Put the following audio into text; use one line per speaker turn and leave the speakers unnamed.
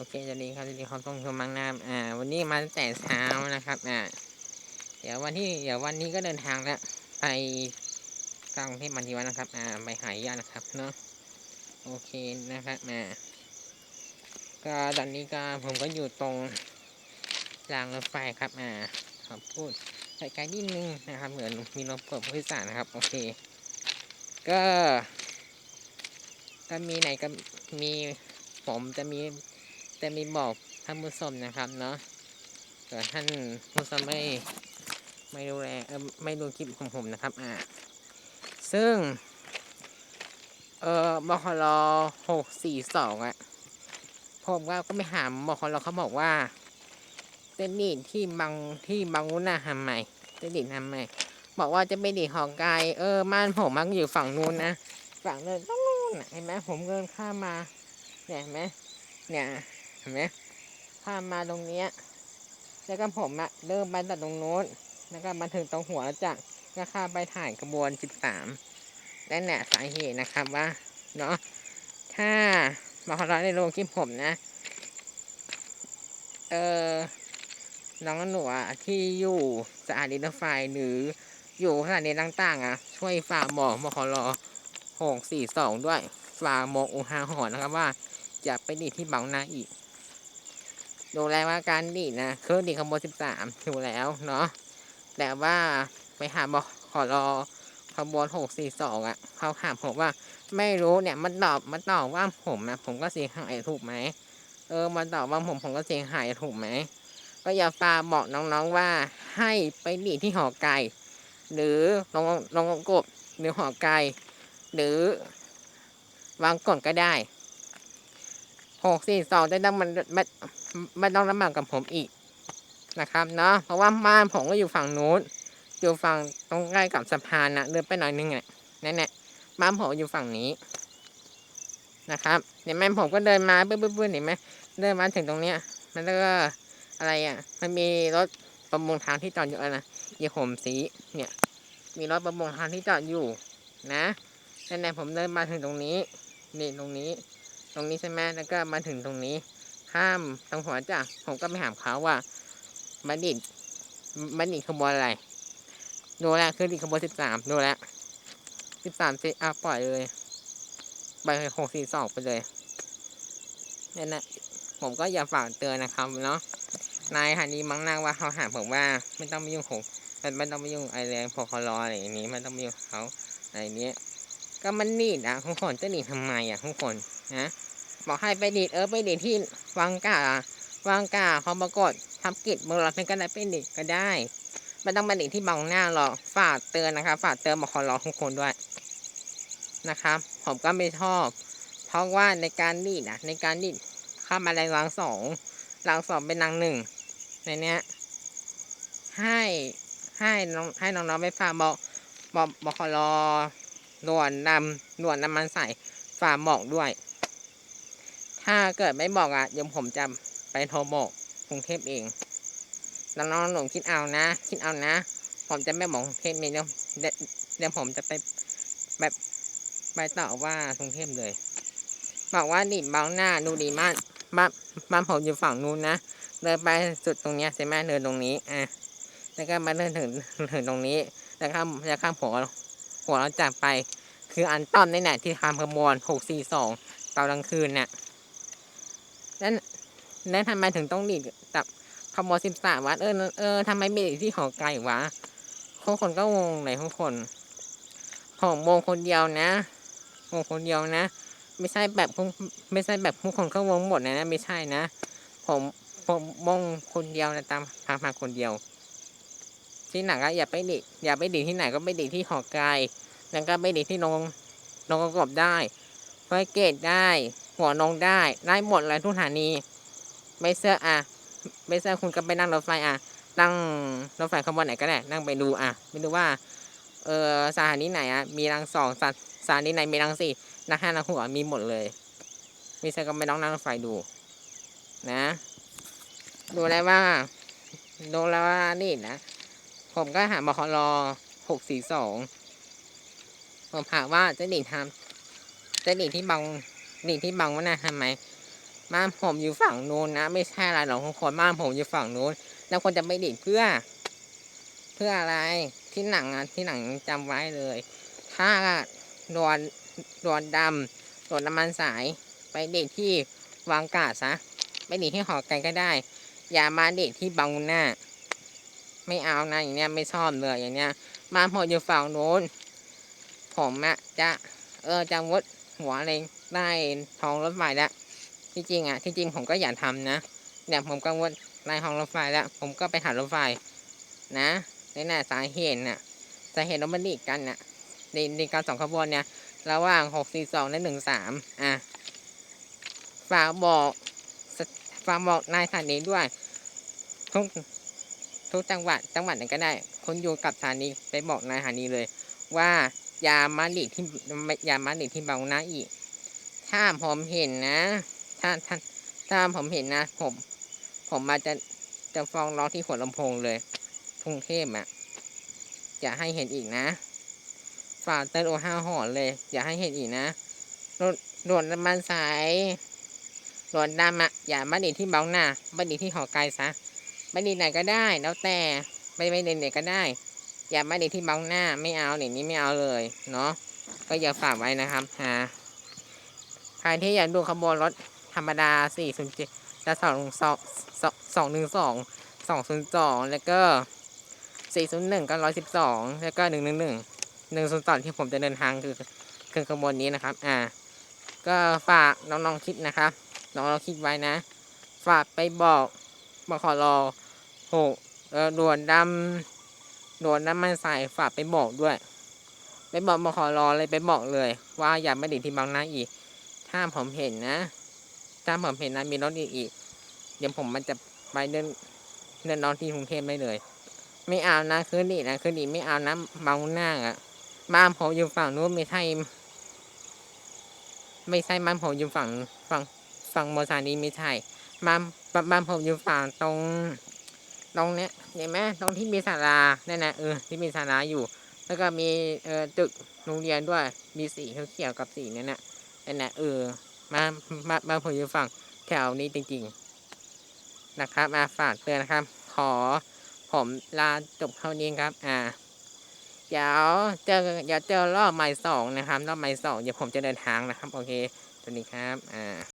โอเคจะดีครับจะดีความทรงชมบางนาอ่า วันนี้มาตั้งแต่เช้านะครับอ่าเดี๋ยววันที่เดี๋ยววันนี้ก็เดินทางแล้วไปกลางเทพมันทีวันนะครับ อ่าไปหายญาตินะครับเนาะโอเคนะครับอ่าก็ตอนนี้ก็ผมก็อยู่ตรงรางรถไฟครับอ่าขอพูดไกลๆนิดนึงนะครับเหมือนมีรถเปิดผู้โดยสารนะครับ โอเค ก็ ก็มีไหนก็มีผมจะมี จะมีบอกท่านผู้ชมนะครับเนาะเกิดท่านผู้ชมไม่ไม่ดูแลไม่ดูคลิปของผมนะครับอ่าซึ่ง เอ่อบคลหกสี่สองอะผมว่าก็ไม่หามบคลเขาบอกว่าเต้นดินที่บางที่บางวุนาทำใหม่เต้นดินทำใหม่บอกว่าจะไปดีหอไกลเออม่านผมมันอยู่ฝั่งนู้นนะฝั่งนู้นต้องนู้นน่ะเห็นไหมผมเดินข้ามมาเนี่ยเห็นไหมเนี่ย ห็นไหมข้ามมาตรงนี้แล้วก็ผมอะเดินไปตัดตรงโน้น แล้วก็มาถึงตรงหัวจักรก็ข้ามไปถ่ายกระบวนสิบสามและเนี่สาเหตุนะครับว่า เนาะถ้ามาขอรับในโรงคลิปผมนะ เออน้องหนูอะที่อยู่สถานีรถไฟหรืออยู่สถานีต่างๆอะ ช่วยฝากบอกมคลหกสี่สองด้วยฝากบอกอุทาหรณ์นะครับว่า จะไปดีที่บางนาอีก ดูแลว่าการดีนะคือดีดขบวนสิบสามอยู่แล้วเนาะแต่ว่าไปหาบอกขอรอขบวนหกสี่สองอะเขาถามผมว่า ไม่รู้เนี่ยมันตอบมันตอบว่าผมนะผมก็เสียหายถูกไหมเออมันตอบว่าผมผมก็เสียหายถูกไหมก็อย่าฝากบอกน้องๆว่าให้ไปดีที่หอไก่หรือลงลงกบหรือหอไก่หรือวางก่อนก็ได้หกสี่สองได้ต้องมัน ไม่ต้องลำบากกับผมอีกนะครับเนาะเพราะว่าบ้านผมก็อยู่ฝั่งนู้นอยู่ฝั่งตรงใกล้กับสะพานนะเดินไปหน่อยนึงอะนั่นแหละบ้านผมอยู่ฝั่งนี้นะครับเนี่ยแม่ผมก็เดินมาปื้อๆๆเห็นไหมเดินมาถึงตรงเนี้ย มันก็อะไรอะ มันมีรถประมงทางที่จอดอยู่นะยี่ห่มสีเนี่ย มีรถประมงทางที่จอดอยู่ นะนั่นแหละผมเดินมาถึงตรงนี้นี่ตรงนี้ ตรงนี้ใช่ไหมแล้วก็มาถึงตรงนี้ ข้ามตรงหัวจ้ะผมก็ไปถามเขาว่าบัณฑิตบัณฑิตขบวนอะไรดูแลวคือดิขบวนสิบสามดูแลสิบสามสิอะปล่อยเลยไปหกสี่สองไปเลยนั่นแหละผมก็อย่าฝากเตือนนะครับเนาะนายหันดีมั้งนางว่าเขาหาผมว่าไม่ต้องไปยุ่งผมมันไม่ต้องไปยุ่งไอแรงพอเขารออะไรอย่างนี้ไม่ต้องไปยุ่งเขาอะไรเนี้ยก็มันนีดอะทุกคนจะนีดทำไมอะทุกคนนะ บอกให้ไปดีดเออไปดีดที่วังกาวังกาเขาปรากฏทำกิจเมื่อเราเป็นก็ได้ไปดีดก็ได้ไม่ต้องไปดีดที่บังหน้าหรอกฝากเตือนนะครับฝากเตือนบอกขอรอทุกคนด้วยนะครับ ผมก็ไม่ชอบ เพราะว่าในการดีดอะในการดีดข้ามอะไรรางสองรางสองเป็นรางหนึ่งในเนี้ยให้ให้น้องให้น้องๆไปฝากบอกบอกบอกขอรอหนวดนำหนวดน้ำมันใส่ฝากบอกด้วย ถ้าเกิดไม่บอกอะเดี๋ยวผมจะไปโทรบอกกรุงเทพเองน้องๆหนูคิดเอานะ คิดเอานะ ผมจะไม่บอกกรุงเทพเองเดี๋ยวเดี๋ยวผมจะไปแบบไปต่อว่ากรุงเทพเลย บอกว่าดิบบางหน้าดูดีมากบ้านบ้านผมอยู่ฝั่งนู้นนะเดินไปสุดตรงเนี้ยใช่ไหมเดินตรงนี้อะแล้วก็มาเดินถึงถึงตรงนี้แล้วข้ามแล้วข้ามหัวหัวเราจากไป คืออันต้นนี่แหละที่ทำขบวนหกสี่สองตอนกลางคืนเนี่ย แล้วแล้วทำไมถึงต้องดีดตับขบวนสิบสามวัดเออเออทำไมไม่ดีที่หอไกลวะทุกคนก็งงเลยทุกคนผมมงคนเดียวนะมงคนเดียวนะ ไม่ใช่แบบไม่ใช่แบบทุกคนก็วงหมดนะไม่ใช่นะ ผมผมมองคนเดียวนะตามทางมาคนเดียว ที่หนักอะอย่าไปดิอย่าไปดิที่ไหนก็ไปดิที่หอไกลแล้วก็ไปดิที่นงนงกระกบได้ไฟเกตได้ หัวนงได้ ได้หมดเลยทุกสถานี ไม่เสื้ออะ ไม่เสื้อคุณก็ไปนั่งรถไฟอะ นั่งรถไฟขบวนไหนก็ได้ นั่งไปดูอะไปดูว่า เออสถานีไหนอะ มีรังสองสถานีไหนมีรังสี่นักห้านักหัวมีหมดเลย ไม่ใช่ก็ไม่ต้องนั่งรถไฟดู นะ ดูแล้วว่า ดูแล้วว่านี่นะ ผมก็หาบครหกสี่สองผมถามว่าจะหนีทำจะหนีที่บัง นีที่บังว่านะทำไมบ้านผมอยู่ฝั่งนู้นนะ ไม่ใช่อะไรหรอกทุกคนบ้านผมอยู่ฝั่งนู้น แล้วคนจะไปดิดเพื่อ เพื่ออะไรที่หนังอะที่หนังจำไว้เลย ถ้าโดนโดนดำโดนน้ำมันสาย ไปเด็กที่วางกาซะไปเด็กที่หอกันก็ได้ อย่ามาเด็กที่บังหน้า ไม่เอานะอย่างเนี้ยไม่ชอบเลยอย่างเนี้ยบ้านผมอยู่ฝั่งนู้นผมอะจะเออจะวดหัวอะ ได้ท้องรถไฟแล้วที่จริงอะที่จริงผมก็อยากทำนะเนี่ยผมก็วดได้ท้องรถไฟแล้ว ผมก็ไปหารถไฟ นะในน่ะสาเหตุน่ะสาเหตุเรามันดีดกันน่ะในในการสองขบวนเนี่ยระหว่างหกสี่สองและหนึ่งสามอะฝากบอกฝากบอกนายสถานีด้วยทุกทุกจังหวัดจังหวัดไหนก็ได้คุณอยู่กับสถานีไปบอกนายสถานีเลย ว่าอย่ามาดิดที่อย่ามาดิดที่บางนาอีก ถ้าผมเห็นนะ ถ้าถ้าถ้าผมเห็นนะ ผม ผมมาจะจะฟ้องร้องที่หัวลำโพงเลยกรุงเทพอะอย่าให้เห็นอีกนะฝากเตือนโอห้าหอนเลย อย่าให้เห็นอีกนะรถด่วนน้ำมันสายด่วนดำอะอย่ามาดีที่เบ้าหน้ามาดีที่หอไกลซะมาดีไหนก็ได้ แล้วแต่ไม่ไม่เด่นไหนก็ได้ อย่ามาดีที่เบ้าหน้า ไม่เอาเดี๋ยวนี้ไม่เอาเลย เนาะก็อย่าฝากไว้นะครับฮะ รที่อยากดูขบวนรถธรรมดาสี่ศูนย์เจ็ดและสองสองสองหนึ่งสองสองศูนย์สองแล้วก็สี่ศูนย์หนึ่งก็ร้อยสิบสองแล้วก็หนึ่งหนึ่งหนึ่งหนึ่งศูนย์สอที่ผมจะเดินทางคือคือขบวนนี้นะครับ อ่า ก็ฝากน้องๆคิดนะครับ น้องๆคิดไว้นะ ฝากไปบอกบขรอหกเออด่วนดำด่วนน้ำมันใส่ฝากไปบอกด้วย ไปบอกบขรอเลยไปบอกเลย ว่าอย่าไม่ดิดที่บางนาอีก ถ้าผมเห็นนะ ถ้าผมเห็นนะมีรถอีกอีก เดี๋ยวผมมันจะไปเดินเดินนอนที่กรุงเทพได้เลย ไม่เอานะคืนนี้นะคืนนี้ไม่เอานะเมาหน้าอะบ้านผมอยู่ฝั่งนู้นไม่ใช่ไม่ใช่บ้านผมอยู่ฝั่งฝั่งฝั่งโมซานีไม่ใช่บ้านบ้านผมอยู่ฝั่งตรง ตรงเนี้ยเห็นไหมตรงที่มีศาลาเนั่นนะเออที่มีศาลาอยู่ แล้วก็มีเออตึกโรงเรียนด้วยมีสีเขียวๆกับสีเนั่นน่ะ นั่นนะเออมามามาผมอยู่ฝั่งแถวนี้จริง ๆ นะครับมาฝากเตือนนะครับ ขอผมลาจบเท่านี้ครับ อ่าเดี๋ยวเจอเดี๋ยวเจอรอบไม้สองนะครับรอบไม้สองเดี๋ยวผมจะเดินทางนะครับ โอเคสวัสดีครับ อ่า